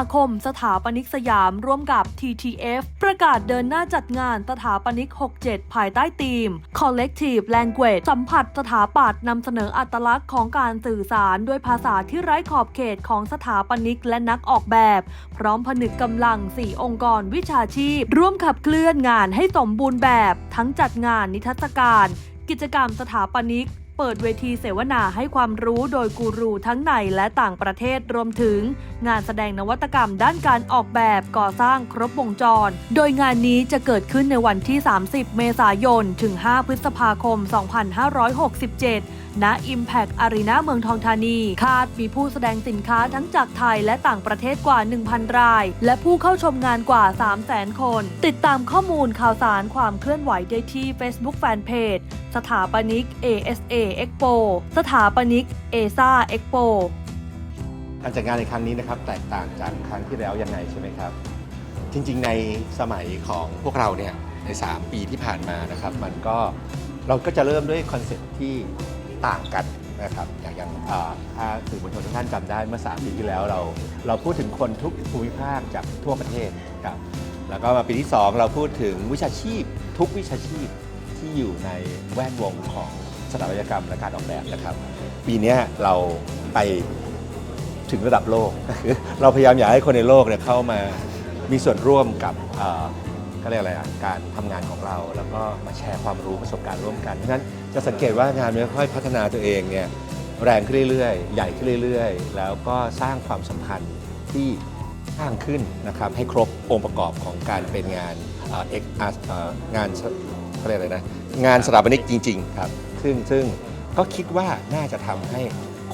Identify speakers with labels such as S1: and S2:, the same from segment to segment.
S1: าคมสถาปนิกสยามร่วมกับ TTF ประกาศเดินหน้าจัดงานสถาปนิก 67 ภายใต้ธีม Collective Language สัมผัสสถาปัตย์นำเสนออัตลักษณ์ของการสื่อสารด้วยภาษาที่ไร้ขอบเขตของสถาปนิกและนักออกแบบ พร้อมผนึกกำลัง 4 องค์กรวิชาชีพ ร่วมขับเคลื่อนงานให้สมบูรณ์แบบ ทั้งจัดงานนิทรรศการ กิจกรรมสถาปนิก เปิดเวทีเสวนาให้ความรู้โดยกูรูทั้งในและต่างประเทศรวมถึง งานแสดงนวัตกรรมด้านการออกแบบก่อสร้างครบวงจร โดยงานนี้จะเกิดขึ้นในวันที่ 30 เมษายน ถึง 5 พฤษภาคม 2567 ณ Impact Arena เมืองทองธานี คาดมีผู้แสดงสินค้าทั้งจากไทยและต่างประเทศกว่า 1,000 ราย และผู้เข้าชมงานกว่า 300,000 คน ติดตามข้อมูลข่าวสารความเคลื่อนไหวได้ที่ Facebook Fanpage สถาปนิก ASA Expo สถาปนิก ASA Expo
S2: กโป การจัดงานในครั้งนี้นะครับแตกต่างจากครั้งที่แล้วยังไงใช่ไหมครับ จริงๆในสมัยของพวกเราเนี่ยใน 3 ปีที่ผ่านมานะครับ มันก็เราก็จะเริ่มด้วยคอนเซ็ปต์ที่ต่างกันนะครับอย่างอย่างถ้าสื่อมวลชนทุกท่านจำได้เมื่อ 3 ปีที่แล้วเรา เราพูดถึงคนทุกภูมิภาคจากทั่วประเทศครับแล้วก็มาปีที่ 2 เราพูดถึงวิชาชีพทุกวิชาชีพที่อยู่ในแวดวงของ สถาปัตยกรรมและการออกแบบนะครับ ปีนี้เราไปถึงระดับโลก เราพยายามอยากให้คนในโลกเนี่ยเข้ามามีส่วนร่วมกับเอ่อเรียกอะไรอะการทำงานของเราแล้วก็มาแชร์ความรู้ประสบการณ์ร่วมกันเพราะฉะนั้นจะสังเกตว่างานมันค่อยๆพัฒนาตัวเองเนี่ยแรงขึ้นเรื่อยๆ ใหญ่ขึ้นเรื่อยๆ แล้วก็สร้างความสัมพันธ์ที่สร้างขึ้นนะครับให้ครบองค์ประกอบของการเป็นงานเอ่อเอกอาร์งานเขาเรียกอะไรนะงานสถาปนิกจริง ๆ ครับ ซึ่งซึ่งก็คิดว่าน่าจะทำให้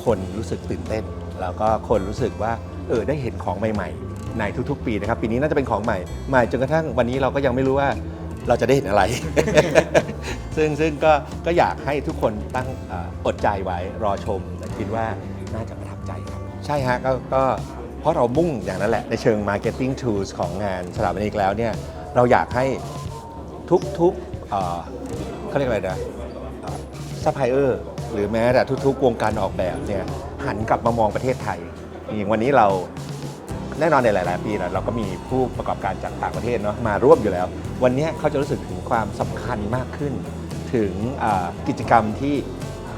S2: คนรู้สึกตื่นเต้น แล้วก็คนรู้สึกว่าเออได้เห็นของใหม่ๆ ในทุกๆ ปีนะครับ ปีนี้น่าจะเป็นของใหม่ใหม่จนกระทั่งวันนี้เราก็ยังไม่รู้ว่าเราจะได้เห็นอะไร ซึ่งซึ่งก็ก็อยากให้ทุกคนตั้งเอ่ออดใจไว้รอชมและคิดว่าน่าจะประทับใจครับ ใช่ฮะก็ก็เพราะเรามุ่งอย่างนั้นแหละ ในเชิง Marketing Tools ของงานสถาปนิกแล้วเนี่ยเราอยากให้ ทุกๆเอ่อเขาเรียกอะไรนะ ซัพพลายเออร์หรือแม้แต่ทุกๆวงการออกแบบเนี่ยหันกลับมามองประเทศไทยอย่างวันนี้เราแน่นอนในหลาย ๆ ปีนะเราก็มีผู้ประกอบการจากต่างประเทศเนาะมาร่วมอยู่แล้ว วันนี้เขาจะรู้สึกถึงความสำคัญมากขึ้น ถึงกิจกรรมที่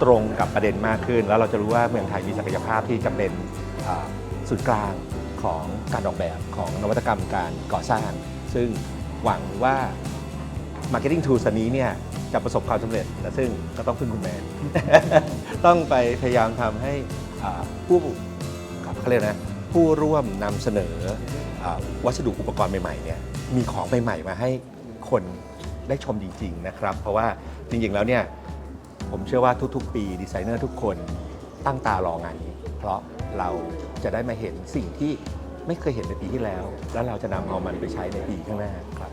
S2: ตรงกับประเด็นมากขึ้น แล้วเราจะรู้ว่าเมืองไทยมีศักยภาพที่จะเป็นศูนย์กลางของการออกแบบของนวัตกรรมการก่อสร้าง ซึ่งหวังว่า Marketing Tools อันนี้เนี่ยจะประสบความสำเร็จและซึ่งก็ต้องพึ่งคุณแมนต้องไปพยายามทำให้อ่าผู้เขาเรียกนะผู้ร่วมนำเสนออาวัสดุอุปกรณ์ใหม่ๆเนี่ยมีของใหม่ๆมาให้คนได้ชมจริงๆนะครับ เพราะว่าจริงๆแล้วเนี่ยผมเชื่อว่าทุกๆ ปีดีไซเนอร์ทุกคนตั้งตารองานนี้ เพราะเราจะได้มาเห็นสิ่งที่ไม่เคยเห็นในปีที่แล้ว แล้วเราจะนำเอามันไปใช้ในปีข้างหน้าครับ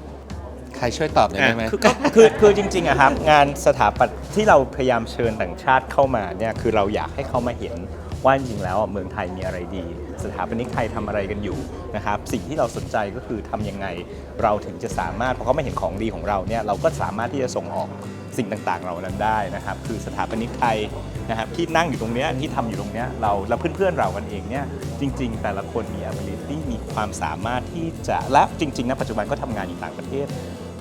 S2: ใครช่วยตอบหน่อยได้ไหม
S3: คือก็คือคือจริงๆอะครับ งานสถาปัตย์ที่เราพยายามเชิญต่างชาติเข้ามาเนี่ยคือเราอยากให้เขามาเห็นว่าจริงๆแล้วอะเมืองไทยมีอะไรดี สถาปนิกไทยทำอะไรกันอยู่นะครับ สิ่งที่เราสนใจก็คือทำยังไงเราถึงจะสามารถพอเขาไม่เห็นของดีของเราเนี่ยเราก็สามารถที่จะส่งออกสิ่งต่างๆ เหล่านั้นได้นะครับ คือสถาปนิกไทยนะครับที่นั่งอยู่ตรงเนี้ยที่ทำอยู่ตรงเนี้ยเราแล้วเพื่อนๆเรากันเองเนี่ยจริง ๆ แต่ละคนมี ability มีความสามารถที่จะและจริงๆนะปัจจุบันก็ทำงานอยู่ต่างประเทศ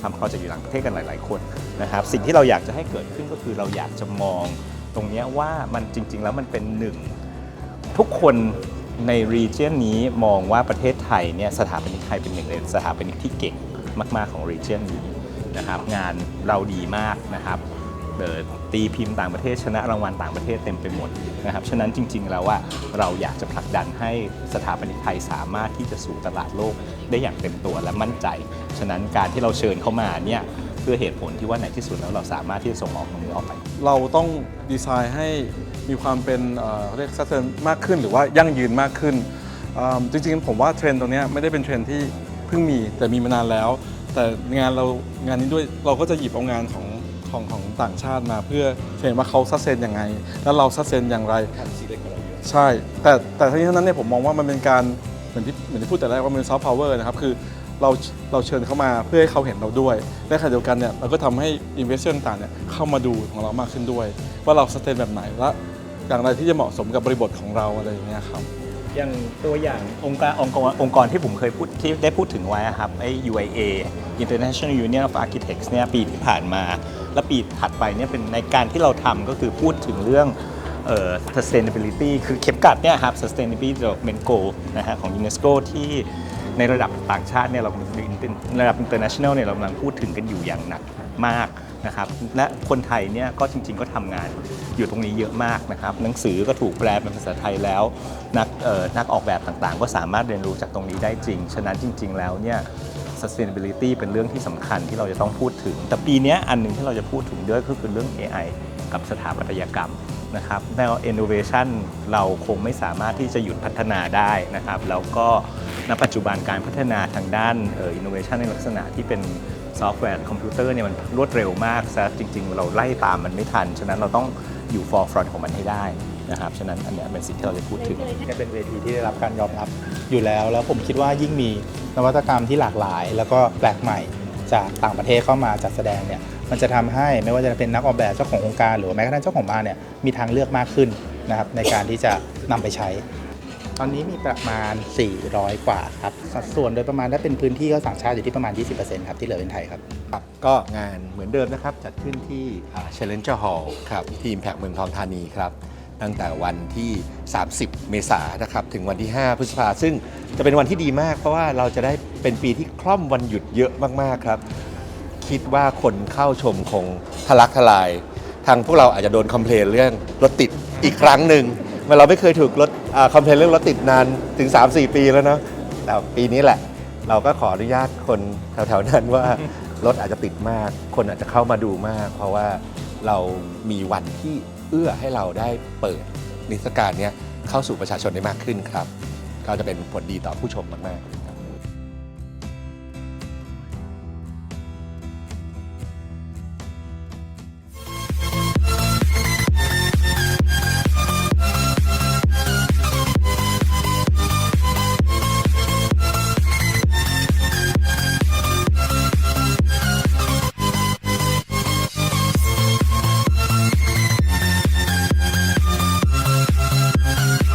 S3: ทำข้อจะอยู่หลังประเทศกันหลาย ๆ คนนะครับสิ่งที่เราอยากจะให้เกิดขึ้นก็คือเราอยากจะมองตรงนี้ว่ามันจริง ๆ แล้วมันเป็นหนึ่งทุกคนในรีเจนนี้มองว่าประเทศไทยเนี่ยสถาปนิกไทยเป็นหนึ่งในสถาปนิกที่เก่งมาก ๆ ของรีเจนนี้นะครับงานเราดีมากนะครับ ตีพิมพ์ต่างประเทศชนะรางวัลต่างประเทศเต็มไปหมดนะครับฉะนั้นจริง ๆ แล้วว่าเราอยากจะผลักดันให้สถาปนิกไทยสามารถที่จะสู่ตลาดโลกได้อย่างเต็มตัวและมั่นใจ ฉะนั้นการที่เราเชิญเข้ามาเนี่ยเพื่อเหตุผลที่ว่าในที่สุดแล้วเราสามารถที่จะส่งออกตรงนี้ออกไป
S4: เราต้องดีไซน์ให้มีความเป็นเอ่อเขาเรียกซัเทนมากขึ้น หรือว่ายั่งยืนมากขึ้นจริงๆผมว่าเทรนด์ตรงนี้ไม่ได้เป็นเทรนด์ที่เพิ่งมีแต่มีมานานแล้ว แต่งานเรางานนี้ด้วยเราก็จะหยิบเอางานของ ของของต่างชาติมาเพื่อเห็นว่าเขาซัสเซนยังไง แล้วเราซัสเซนอย่างไร ใช่ แต่แต่ทั้งนี้ทั้งนั้นเนี่ยผมมองว่ามันเป็นการเหมือนที่เหมือนที่พูดแต่แรกว่ามันเป็นซอฟต์พาวเวอร์นะครับคือเราเราเชิญเขามาเพื่อให้เขาเห็นเราด้วยและขณะเดียวกันเนี่ยเราก็ทำให้อินเวสเตอร์ต่างเนี่ยเข้ามาดูของเรามากขึ้นด้วย ว่าเราสเตนแบบไหนและอย่างไรที่จะเหมาะสมกับบริบทของเราอะไรอย่างเงี้ยครับ
S3: อย่างตัวอย่างองค์การองค์กรองค์กรที่ผมเคยพูดที่ได้พูดถึงไว้ครับไอ้ UIA International Union of Architects เนี่ยปีที่ผ่านมา และปีถัดไปเนี่ยเป็นในการที่เราทำก็คือพูดถึงเรื่องเอ่อ sustainability คือเข็มกลัดเนี่ยครับ sustainability development goal นะฮะของ UNESCO ที่ในระดับต่างชาติเนี่ยเราในระดับ international เนี่ยเรากำลังพูดถึงกันอยู่อย่างหนักมากนะครับและคนไทยเนี่ยก็จริง ๆ ก็ทำงานอยู่ตรงนี้เยอะมากนะครับหนังสือก็ถูกแปลเป็นภาษาไทยแล้ว นักเอ่อนักออกแบบต่างๆ ก็สามารถเรียนรู้จากตรงนี้ได้จริง ฉะนั้นจริง ๆ แล้วเนี่ย sustainability เป็นเรื่องที่สำคัญที่เราจะต้องพูดถึง แต่ปีนี้อันหนึ่งที่เราจะพูดถึงด้วยก็คือเรื่อง AI กับสถาปัตยกรรมนะครับแนว innovation เราคงไม่สามารถที่จะหยุดพัฒนาได้นะครับ แล้วก็ณปัจจุบันการพัฒนาทางด้าน innovation ในลักษณะที่เป็นซอฟต์แวร์คอมพิวเตอร์เนี่ยมันรวดเร็วมากซะจริง ๆ เราไล่ตามมันไม่ทัน ฉะนั้นเราต้องอยู่ forefront ของมันให้ได้นะครับ ฉะนั้นอันนี้เป็นสิ่งที่เราจะพูดถึง
S5: นี่เป็นเวทีที่ได้รับการยอมรับอยู่แล้ว แล้วผมคิดว่ายิ่งมี นวัตกรรมที่หลากหลาย แล้วก็แปลกใหม่จากต่างประเทศเข้ามาจัดแสดงเนี่ยมันจะทำให้ไม่ว่าจะเป็นนักออกแบบเจ้าของโครงการ หรือแม้กระทั่งเจ้าของบ้านเนี่ยมีทางเลือกมากขึ้นนะครับในการที่จะนำไปใช้ ตอนนี้มีประมาณ 400 กว่าครับสัดส่วนโดยประมาณถ้าเป็นพื้นที่ก็ต่างชาติอยู่ที่ประมาณ 20%ครับที่เหลือเป็นไทยครับ
S2: ครับก็งานเหมือนเดิมนะครับจัดขึ้นที่อ่า Challenger Hall ครับที่ Impact เมืองทองธานีครับ ตั้งแต่วันที่ 30 เมษายนนะครับถึงวันที่ 5 พฤษภาซึ่งจะเป็นวันที่ดีมาก เพราะว่าเราจะได้เป็นปีที่คล่อมวันหยุดเยอะมากๆครับ คิดว่าคนเข้าชมคงทะลักทลาย ทางพวกเราอาจจะโดนคอมเพลนเรื่องรถติดอีกครั้งหนึ่งเมันเราไม่เคยถูกรถคอมเพลนเรื่องรถติดนานถึง 3-4 ปีแล้วเนาะแต่ปีนี้แหละ เราก็ขออนุญาตคนแถวๆนั้นว่ารถอาจจะติดมาก คนอาจจะเข้ามาดูมาก เพราะว่าเรามีวันที่ เอื้อให้เราได้เปิดนิทรรศการนี้เข้าสู่ประชาชนได้มากขึ้นครับ ก็จะเป็นผลดีต่อผู้ชมมากๆ